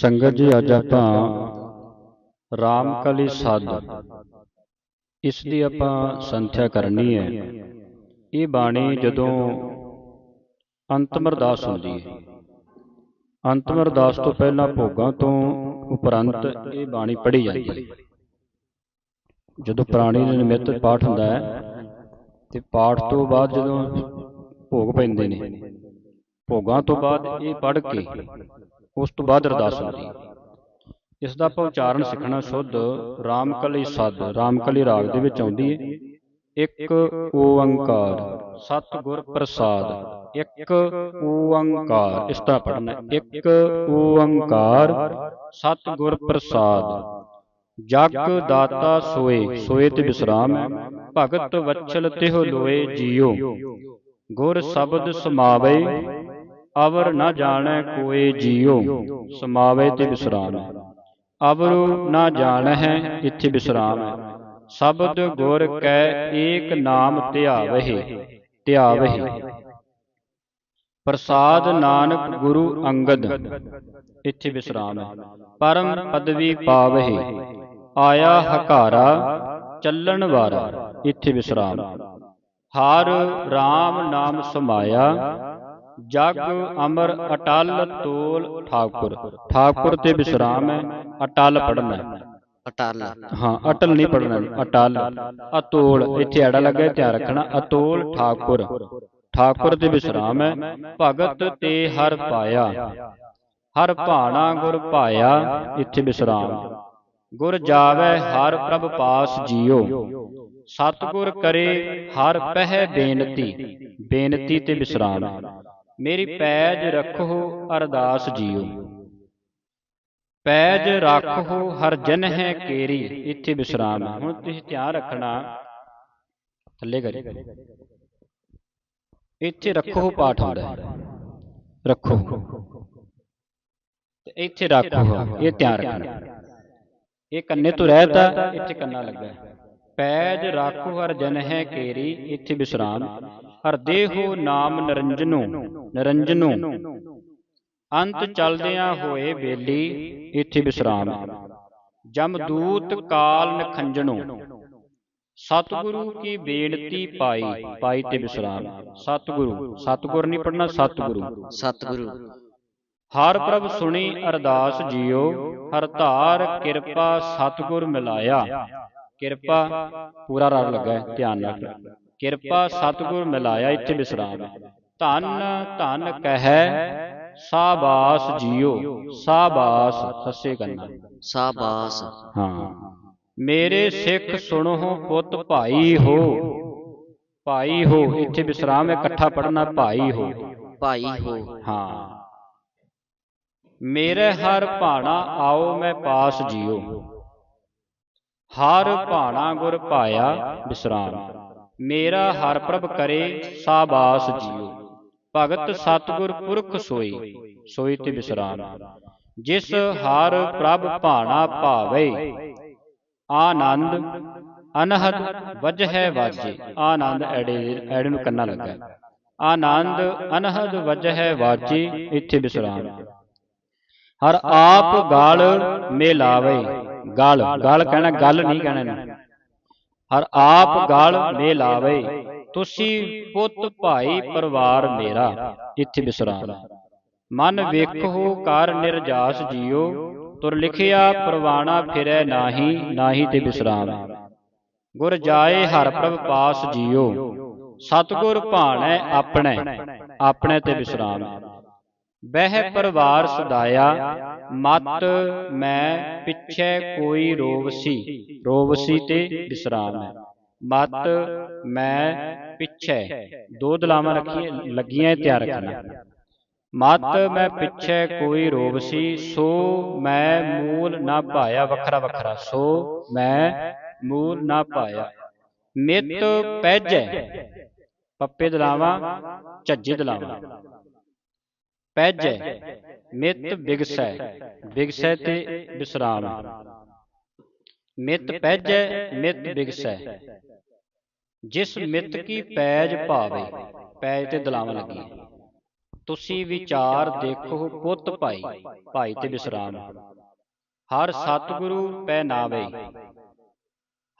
ਸੰਗਤ ਜੀ, ਅੱਜ ਆਪਾਂ ਰਾਮਕਲੀ ਸੱਦ ਇਸ ਦੀ ਆਪਾਂ ਸੰਥਿਆ ਕਰਨੀ ਹੈ। ਇਹ ਬਾਣੀ ਜਦੋਂ ਅੰਤਮ ਅਰਦਾਸ ਹੁੰਦੀ ਹੈ। ਅੰਤਮ ਅਰਦਾਸ ਤੋਂ ਪਹਿਲਾਂ ਭੋਗਾਂ ਤੋਂ ਉਪਰੰਤ ਇਹ ਬਾਣੀ ਪੜ੍ਹੀ ਜਾਂਦੀ ਹੈ। ਜਦੋਂ ਪ੍ਰਾਣੀ ਦੇ ਨਿਮਿਤ ਪਾਠ ਹੁੰਦਾ ਹੈ, ਤੇ ਪਾਠ ਤੋਂ ਬਾਅਦ ਜਦੋਂ ਭੋਗ ਪੈਂਦੇ ਨੇ, ਭੋਗਾਂ ਤੋਂ ਬਾਅਦ ਇਹ ਪੜ੍ਹ ਕੇ ਉਸ ਤੋਂ ਬਾਅਦ ਅਰਦਾਸ ਹੁੰਦੀ ਹੈ ਇਸ ਦਾ ਆਪਾਂ ਉਚਾਰਨ ਸਿੱਖਣਾ ਸ਼ੁੱਧ ਰਾਮਕਲੀ ਸੱਦ, ਰਾਮਕਲੀ ਰਾਗ ਦੇ ਵਿੱਚ ਆਉਂਦੀ ਹੈ ਇੱਕ ਓੰਕਾਰ, ਸਤਿਗੁਰ ਪ੍ਰਸਾਦ, ਇੱਕ ਓੰਕਾਰ, ਇਸ ਤਰ੍ਹਾਂ ਪੜ੍ਹਨਾ। ਇੱਕ ਓੰਕਾਰ, ਸਤਿਗੁਰ ਪ੍ਰਸਾਦ। ਜਗ ਦਾਤਾ ਸੋਏ ਸੋਏ ਤੇ ਵਿਸਰਾਮ ਹੈ ਭਗਤ ਵਛਲ ਤਿਹੁ ਲੋਏ ਜੀਓ। ਗੁਰ ਸ਼ਬਦ ਸਮਾਵੇ ਅਵਰ ਨਾ ਜਾਣੈ ਕੋਏ ਜੀਓ ਸਮਾਵੇ ਤੇ ਵਿਸਰਾਮ ਹੈ ਅਵਰ ਨਾ ਜਾਣਹਿ ਇੱਥੇ ਵਿਸਰਾਮ ਹੈ ਸ਼ਬਦ ਗੁਰ ਕੈ ਏਕ ਨਾਮ ਧਿਆਵਹਿ ਧਿਆਵਹਿ। ਪ੍ਰਸਾਦ ਨਾਨਕ ਗੁਰੂ ਅੰਗਦ, ਇੱਥੇ ਵਿਸਰਾਮ ਹੈ ਪਰਮ ਪਦਵੀ ਪਾਵਹਿ, ਆਇਆ ਹਕਾਰਾ ਚੱਲਣ ਵਾਰਾ, ਇੱਥੇ ਵਿਸਰਾਮ ਹਰ RAM ਨਾਮ ਸਮਾਇਆ ਜਗ ਅਮਰ ਅਟਲ ਤੋਲ ਠਾਕੁਰ। ਠਾਕੁਰ ਤੇ ਵਿਸਰਾਮ ਹੈ ਅਟਲ ਪੜਨਾ ਹੈ। ਅਟਲ। ਹਾਂ ਅਟਲ ਨਹੀਂ ਪੜਨਾ ਅਟਲ। ਅਤੋਲ ਇੱਥੇ ਐੜਾ ਲੱਗਾ ਧਿਆਨ ਰੱਖਣਾ ਅਤੋਲ ਠਾਕੁਰ। ਠਾਕੁਰ ਤੇ ਵਿਸਰਾਮ ਹੈ ਭਗਤ ਤੇ ਹਰ ਪਾਇਆ। ਹਰ ਭਾਣਾ ਗੁਰ ਪਾਇਆ ਇੱਥੇ ਵਿਸਰਾਮ। ਗੁਰ ਜਾਵੇ ਹਰ ਪ੍ਰਭ ਪਾਸ ਜੀਓ। ਸਤਿਗੁਰ ਕਰੇ ਹਰ ਪਹਿ ਬੇਨਤੀ। ਬੇਨਤੀ ਤੇ ਵਿਸਰਾਮ। ਮੇਰੀ ਪੈਜ ਰੱਖੋ ਅਰਦਾਸ ਜੀਓ। ਪੈਜ ਰੱਖੋ ਹਰ ਜਨ ਹੈ ਕੇਰੀ ਇੱਥੇ ਵਿਸਰਾਮ ਹੈ। ਹੁਣ ਤੁਸੀਂ ਧਿਆਨ ਰੱਖਣਾ। ਥੱਲੇ ਕਰੀ। ਇੱਥੇ ਰੱਖੋ ਪਾਠ ਹੁੰਦਾ ਹੈ। ਰੱਖੋ। ਤੇ ਇੱਥੇ ਰੱਖੋ ਇਹ ਧਿਆਨ ਰੱਖਣਾ। ਇਹ ਕੰਨੇ ਤੋਂ ਰਹਿਤਾ ਇੱਥੇ ਕੰਨਾ ਲੱਗਾ। ਪੈਜ ਰੱਖੋ ਹਰ ਜਨ ਹੈ ਕੇਰੀ ਇੱਥੇ ਵਿਸਰਾਮ। ਹਰ ਦੇਹੋ ਨਾਮ ਨਿਰੰਜਨੋ ਨਿਰੰਜਨੋ ਅੰਤ ਚਲਦਿਆਂ ਹੋਏ ਬੇਲੀ ਇੱਥੇ ਵਿਸਰਾਮ। ਜਮਦੂਤ ਕਾਲ ਨਖੰਜਣੋ। ਸਤਿਗੁਰੂ ਕੀ ਬੇਨਤੀ ਪਾਈ ਪਾਈ ਤੇ ਵਿਸਰਾਮ। ਸਤਿਗੁਰੂ ਸਤਿਗੁਰ ਨਹੀਂ ਪੜਨਾ ਸਤਿਗੁਰੂ ਸਤਿਗੁਰੂ। ਹਰ ਪ੍ਰਭ ਸੁਣੀ ਅਰਦਾਸ ਜੀਓ ਹਰ ਧਾਰ ਕਿਰਪਾ ਸਤਿਗੁਰ ਮਿਲਾਇਆ। ਕਿਰਪਾ ਪੂਰਾ ਰਾਗ ਲੱਗਾ ਧਿਆਨ ਨਾਲ। ਕਿਰਪਾ ਸਤਿਗੁਰ ਮਿਲਾਇਆ ਇੱਥੇ ਵਿਸਰਾਮ ਹੈ ਧੰਨ ਧੰਨ ਕਹੈ ਸਾਬਾਸ ਜੀਓ ਸਾਬਾਸ ਸੱਸੇ ਕਰਨਾ ਸਾਬਾਸ। ਹਾਂ। ਮੇਰੇ ਸਿੱਖ ਸੁਣੋ ਪੁੱਤ ਭਾਈ ਹੋ। ਭਾਈ ਹੋ ਇੱਥੇ ਵਿਸਰਾਮ ਹੈ ਇਕੱਠਾ ਪੜਨਾ ਭਾਈ ਹੋ। ਭਾਈ ਹੋ। ਹਾਂ। ਮੇਰੇ ਹਰ ਭਾਣਾ ਆਓ ਮੈਂ ਪਾਸ ਜੀਓ। ਹਰ ਭਾਣਾ ਗੁਰ ਪਾਇਆ ਵਿਸਰਾਮ ਮੇਰਾ ਹਰ ਪ੍ਰਭ ਕਰੇ ਸਾਬਾਸ ਜੀਓ। ਭਗਤ ਸਤਿਗੁਰ ਪੁਰਖ ਸੋਈ ਸੋਈ ਤੇ ਵਿਸਰਾਮ। ਜਿਸ ਹਰ ਪ੍ਰਭ ਭਾਣਾ ਭਾਵੇ। ਆਨੰਦ ਅਨਹਦ ਵਜਹਿ ਵਾਜੇ। ਆਨੰਦ ਐੜੇ ਐੜੇ ਨੂੰ ਕੰਨਾ ਲੱਗਾ। ਆਨੰਦ ਅਨਹਦ ਵਜਹਿ ਵਾਜੇ ਇੱਥੇ ਵਿਸਰਾਮ। ਹਰ ਆਪ ਗਾਲ ਮੇਲਾਵੇ। ਗਲ ਗਲ ਕਹਿਣਾ ਗੱਲ ਨਹੀਂ ਕਹਿਣਾ ਹਰ ਆਪ ਗਲ ਮੇਲਾਵੇ ਤੁਸੀਂ ਪੁੱਤ ਭਾਈ ਪਰਿਵਾਰ ਮੇਰਾ ਇੱਥੇ ਵਿਸਰਾਮ। ਮਨ ਵੇਖੋ ਕਰ ਨਿਰਜਾਸ ਜੀਓ। ਤੁਰ ਲਿਖਿਆ ਪ੍ਰਵਾਣਾ ਫਿਰੈ ਨਾਹੀ ਨਾਹੀ ਤੇ ਵਿਸਰਾਮ। ਗੁਰ ਜਾਏ ਹਰ ਪ੍ਰਭ ਪਾਸ ਜੀਓ। ਸਤਗੁਰ ਭਾਣੈ ਆਪਣੇ ਆਪਣੇ ਤੇ ਵਿਸਰਾਮ। ਬਹਿ ਪਰਿਵਾਰ ਸਦਾਇਆ ਮਤ ਮੈਂ ਪਿੱਛੇ ਕੋਈ ਰੋਵਸੀ ਰੋਵਸੀ ਤੇ ਵਿਸਰਾਮ ਹੈ। ਮਤ ਮੈਂ ਪਿੱਛੇ ਦੋ ਦਲਾਵਾਂ ਰੱਖੀਆਂ ਲੱਗੀਆਂ ਤਿਆਰ ਰੱਖਣਾ ਮਤ ਮੈਂ ਪਿੱਛੇ ਕੋਈ ਰੋਵਸੀ ਸੋ ਮੈਂ ਮੂਲ ਨਾ ਪਾਇਆ ਵੱਖਰਾ ਵੱਖਰਾ। ਸੋ ਮੈਂ ਮੂਲ ਨਾ ਪਾਇਆ। ਮਿਤ ਪੈਜੈ ਪੱਪੇ ਦਲਾਵਾਂ ਝੱਜੇ ਦਲਾਵਾਂ। ਪੈਜੈ ਮਿਤ ਬਿਗਸੈ ਬਿਗਸੈ ਤੇ ਵਿਸਰਾਮ ਮਿਤ ਪੈਜੈ ਮਿਤ ਬਿਗਸੈ ਜਿਸ ਮਿਤ ਕੀ ਪੈਜ ਭਾਵੇ ਪੈਜ ਤੇ ਦਲਾਵਾਂ ਲੱਗੀਆਂ ਤੁਸੀਂ ਵਿਚਾਰ ਦੇਖੋ ਪੁੱਤ ਭਾਈ ਭਾਈ ਤੇ ਵਿਸਰਾਮ ਹਰ ਸਤਿਗੁਰੂ ਪੈ ਨਾਵੇ।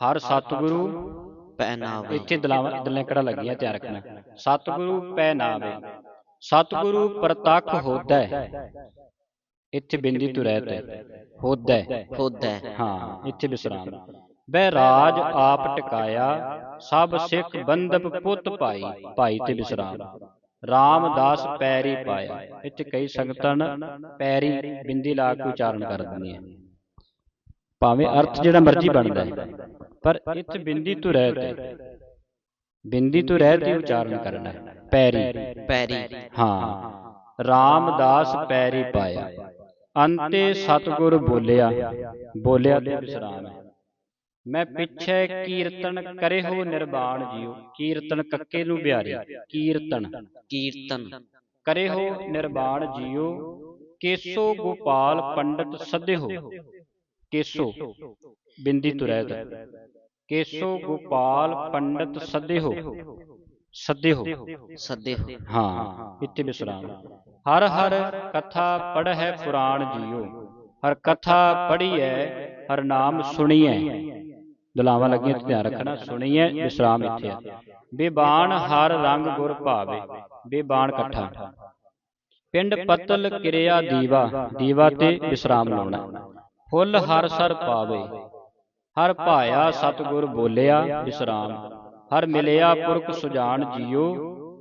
ਹਰ ਸਤਿਗੁਰੂ ਪਹਿਨਾਵੇ ਇੱਥੇ ਦਲਾਵਾਂ ਇਦਲੇ ਕਿਹੜਾ ਲੱਗੀਆਂ ਧਿਆਨ ਰੱਖਣਾ। ਸਤਿਗੁਰੂ ਪੈ ਨਾਵੇ। ਸਤਿਗੁਰੂ ਪ੍ਰਤੱਖ ਹੋਦਾ ਇੱਥੇ ਬਿੰਦੀ ਤੋਂ ਰਹਿਤ ਹੈ। ਹੋਦਾ ਹੈ। ਖੁਦ ਹੈ। ਇੱਥੇ ਵਿਸਰਾਮ। ਬਹਿ ਰਾਜ ਆਪ ਟਿਕਾਇਆ ਸਭ ਸਿੱਖ ਬੰਦਪ ਪੁੱਤ ਭਾਈ ਭਾਈ ਤੇ ਵਿਸਰਾਮ। ਰਾਮਦਾਸ ਪੈਰੀ ਪਾਇਆ। ਇੱਥੇ ਕਈ ਸੰਗਤਾਂ ਪੈਰੀ ਬਿੰਦੀ ਲਾ ਕੇ ਉਚਾਰਨ ਕਰ ਦਿੰਦੀਆਂ। ਭਾਵੇਂ ਅਰਥ ਜਿਹੜਾ ਮਰਜ਼ੀ ਬਣਦਾ ਹੈ। ਪਰ ਇੱਥੇ ਬਿੰਦੀ ਤੋਂ। ਰਹਿਤ ਹੈ ਬਿੰਦੀ ਤੋਂ ਰਹਿਤ ਹੀ ਉਚਾਰਨ ਕਰਨਾ ਹੈ। ਪੈਰੀ। ਪੈਰੀ। ਹਾਂ। ਰਾਮਦਾਸ ਪੈਰੀ ਪਾਇਆ। ਅੰਤੇ ਸਤਿਗੁਰ ਬੋਲਿਆ ਬੋਲਿਆ ਤੇ ਵਿਸਰਾਮ ਹੈ। ਮੈਂ ਪਿੱਛੇ ਕੀਰਤਨ ਕਰੇ ਹੋ ਨਿਰਵਾਣ ਜੀਓ। ਕੀਰਤਨ ਕੱਕੇ ਨੂੰ ਬਿਹਾਰੀ ਕੀਰਤਨ। ਕੀਰਤਨ। ਕਰੇ ਹੋ ਨਿਰਵਾਣ ਜੀਓ। ਕੇਸੋ ਗੋਪਾਲ ਪੰਡਤ ਸਦੇ ਹੋ। ਕੇਸੋ। ਬਿੰਦੀ ਤੋਂ ਰਹਿਤ ਕੇਸੋ ਗੋਪਾਲ ਪੰਡਤ ਸਦੇ ਹੋ। ਸਦੇ ਹੋ। ਸੱਦੇ ਹੋ। ਹਾਂ। ਇੱਥੇ ਵਿਸਰਾਮ ਹਰ ਹਰ ਕਥਾ ਪੜ੍ਹੈ ਪੁਰਾਣ ਜੀਓ। ਹਰ ਕਥਾ ਪੜ੍ਹੀਐ ਹਰ ਨਾਮ ਸੁਣੀਐ। ਦਲਾਵਾਂ ਲੱਗੀਆਂ ਤੇ ਧਿਆਨ ਰੱਖਣਾ ਸੁਣੀਐ ਵਿਸਰਾਮ ਇੱਥੇ ਆ। ਬੇਬਾਨ ਹਰ ਰੰਗ ਗੁਰ ਭਾਵੇ ਬੇਬਾਨ ਇਕੱਠਾ ਪਿੰਡ ਪਤਲ ਕਿਰਿਆ ਦੀਵਾ ਦੀਵਾ ਤੇ ਵਿਸਰਾਮ ਲਾਉਣਾ। ਫੁੱਲ ਹਰ ਸਰ ਪਾਵੇ। ਹਰ ਭਾਇਆ ਸਤਿਗੁਰ ਬੋਲਿਆ ਵਿਸਰਾਮ। ਹਰ ਮਿਲਿਆ ਪੁਰਖ ਸੁਜਾਨ ਜੀਓ।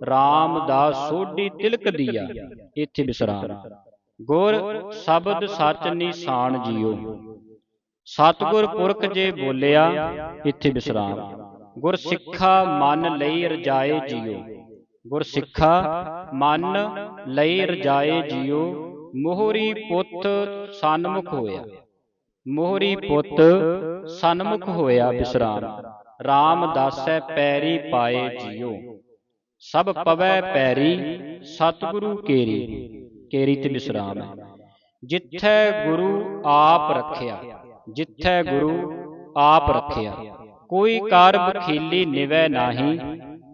ਰਾਮਦਾਸ ਸੋਢੀ ਤਿਲਕ ਦੀਆ। ਇੱਥੇ ਵਿਸਰਾਮ। ਗੁਰ ਸ਼ਬਦ ਸੱਚ ਨਿਸ਼ਾਨ ਜੀਓ। ਸਤਿਗੁਰ ਪੁਰਖ ਜੇ ਬੋਲਿਆ ਇੱਥੇ ਵਿਸਰਾਮ। ਗੁਰ ਸਿੱਖਾ ਮਨ ਲਈ ਰਜਾਏ ਜੀਓ। ਗੁਰ ਸਿੱਖਾ ਮਨ ਲਈ ਰਜਾਏ ਜੀਓ। ਮੋਹਰੀ ਪੁੱਤ ਸਨਮੁਖ ਹੋਇਆ। ਮੋਹਰੀ ਪੁੱਤ ਸਨਮੁਖ ਹੋਇਆ ਵਿਸਰਾਮ। ਰਾਮਦਾਸੈ ਪੈਰੀ ਪਾਏ ਜੀਓ। ਸਭ ਪਵੈ ਪੈਰੀ ਸਤਿਗੁਰੂ ਕੇਰੀ। ਕੇਰੀ ਤੇ ਵਿਸਰਾਮ ਹੈ। ਜਿੱਥੈ ਗੁਰੂ ਆਪ ਰੱਖਿਆ ਜਿੱਥੈ ਗੁਰੂ ਆਪ ਰੱਖਿਆ। ਕੋਈ ਕਰ ਬਖੀਲੀ ਨਿਵੈ ਨਾਹੀ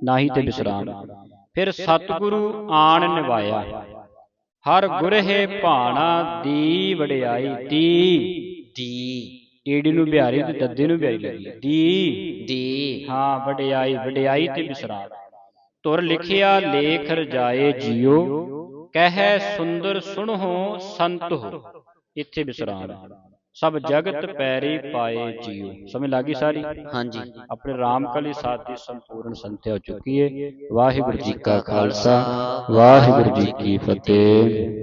ਨਾਹੀ ਤੇ ਵਿਸਰਾਮ। ਫਿਰ ਸਤਿਗੁਰੂ ਆਣ ਨਿਵਾਇਆ। ਹਰ ਗੁਰਹਿ ਭਾਣਾ ਦੀ ਵਡਿਆਈ ਦੀ ਦੀ ਈੜੀ ਨੂੰ ਬਿਹਾਰੀ ਤੇ ਦੱਦੇ ਨੂੰ ਬਿਹਾਰੀ ਲੱਗੀ ਦੀ ਦੀ ਹਾਂ ਵਡਿਆਈ ਵਡਿਆਈ ਤੇ ਵਿਸਰਾਮ ਤੁਰ ਲਿਖਿਆ ਲੇਖ ਰਜਾਏ ਜੀਓ। ਕਹਿ ਸੁੰਦਰ ਸੁਣੋ ਸੰਤ ਹੋ। ਇੱਥੇ ਵਿਸਰਾਮ ਸਭ ਜਗਤ ਪੈਰੀ ਪਾਏ ਜੀਓ। ਸਮਝ ਲੱਗੀ ਸਾਰੀ? ਹਾਂਜੀ। ਆਪਣੇ ਰਾਮਕਲੀ ਸਾਥ ਦੀ ਸੰਪੂਰਨ ਸੰਥਿਆ ਹੋ ਚੁੱਕੀ ਹੈ। ਵਾਹਿਗੁਰੂ ਜੀ ਕਾ ਖਾਲਸਾ ਵਾਹਿਗੁਰੂ ਜੀ ਕੀ ਫਤਿਹ।